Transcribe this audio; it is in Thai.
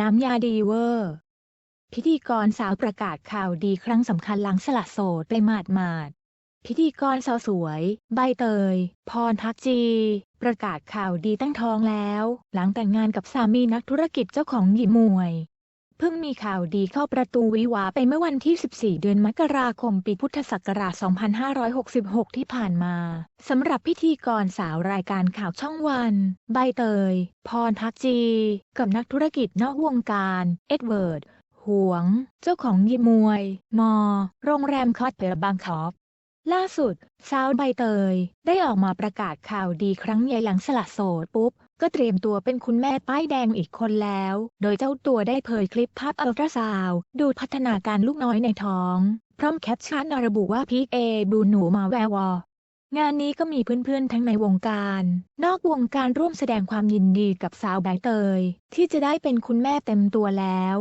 น้ำยาดีเวอร์ พิธีกรสาวประกาศข่าวดีครั้งสำคัญหลังสละโสดไปหมาดๆพิธีกรสาวสวย ใบเตย พรพักจี ประกาศข่าวดีตั้งท้องแล้ว หลังแต่งงานกับสามีนักธุรกิจเจ้าของหยิมมวย เพิ่งมีข่าวดีเข้าประตูวิวาไปเมื่อวันที่ 14 เดือนมกราคมปีพุทธศักราช 2566 ที่ผ่านมา สำหรับพิธีกรสาวรายการข่าวช่องวัน ใบเตย พรพักจี กับนักธุรกิจนอกวงการ เอ็ดเวิร์ดหวง เจ้าของยิมมวย มอ โรงแรมคอตเทลบางกอก ล่าสุด สาวใบเตย ได้ออกมาประกาศข่าวดีครั้งใหญ่หลังสละโสดปุ๊บ ก็เตรียมตัวเป็นคุณแม่ป้ายแดงอีกคนแล้ว โดยเจ้าตัวได้เผยคลิปภาพอัลตราซาวดูพัฒนาการลูกน้อยในท้อง พร้อมแคปชั่นระบุว่าพีคเอดูหนูมาแวววองานนี้ก็มีเพื่อนๆ ทั้งในวงการ นอกวงการร่วมแสดงความยินดีกับสาวใบเตย ที่จะได้เป็นคุณแม่เต็มตัวแล้ว